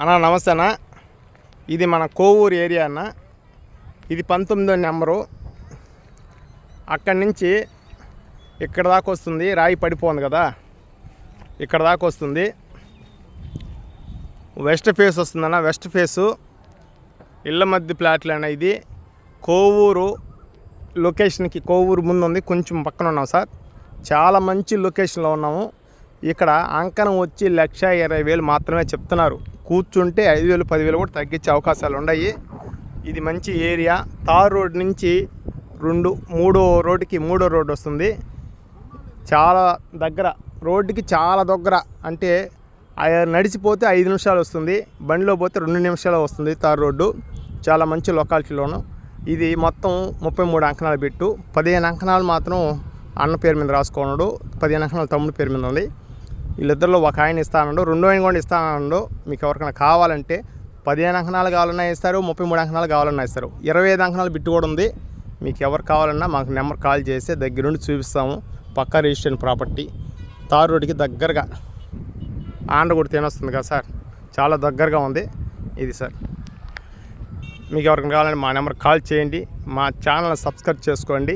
అన్నా నమస్తే అన్న. ఇది మన కోవూరు ఏరియా అన్న. ఇది పంతొమ్మిదో నెంబరు. అక్కడి నుంచి ఇక్కడ దాకా వస్తుంది. రాయి పడిపోంది కదా. ఇక్కడ దాకా వస్తుంది. వెస్ట్ ఫేస్ వస్తుందన్న వెస్ట్ ఫేసు. ఇళ్ళ మధ్య ప్లాట్లు అన్న ఇది. కోవూరు లొకేషన్కి కోవూరు ముందు ఉంది. కొంచెం పక్కన ఉన్నాం సార్. చాలా మంచి లొకేషన్లో ఉన్నాము. ఇక్కడ అంకణం వచ్చి లక్ష ఇరవై వేలు మాత్రమే చెప్తున్నారు. కూర్చుంటే ఐదు వేలు పదివేలు కూడా తగ్గించే అవకాశాలు ఉన్నాయి. ఇది మంచి ఏరియా. తార్ రోడ్ నుంచి రెండు మూడో రోడ్డుకి మూడో రోడ్డు వస్తుంది. చాలా దగ్గర రోడ్డుకి చాలా దగ్గర అంటే నడిచిపోతే ఐదు నిమిషాలు వస్తుంది. బండిలో పోతే రెండు నిమిషాలు వస్తుంది తార్ రోడ్డు. చాలా మంచి లొకాలిటీలోను. ఇది మొత్తం ముప్పై మూడు అంకణాలు పెట్టు. పదిహేను అంకణాలు మాత్రం అన్న పేరు మీద రాసుకున్నాడు. పదిహేను అంకణాలు తమ్ముడు పేరు మీద ఉంది. వీళ్ళిద్దరిలో ఒక ఆయన ఇస్తానండు రెండో ఆయన కూడా ఇస్తానండు. మీకు ఎవరికైనా కావాలంటే పదిహేను అంకణాలు కావాలన్నా ఇస్తారు ముప్పై మూడు అంకణాలు కావాలన్నా ఇస్తారు. ఇరవై ఐదు అంకణాలు బిట్టు కూడా ఉంది. మీకు ఎవరు కావాలన్నా మాకు నెంబర్ కాల్ చేస్తే దగ్గరుండి చూపిస్తాము. పక్కా రిజిస్ట్రేషన్ ప్రాపర్టీ. తార్ రోడ్డుకి దగ్గరగా ఆండ్రగుడి తినొస్తుంది కదా సార్? చాలా దగ్గరగా ఉంది. ఇది సార్. మీకు ఎవరికైనా కావాలంటే మా నెంబర్ కాల్ చేయండి. మా ఛానల్ సబ్స్క్రైబ్ చేసుకోండి.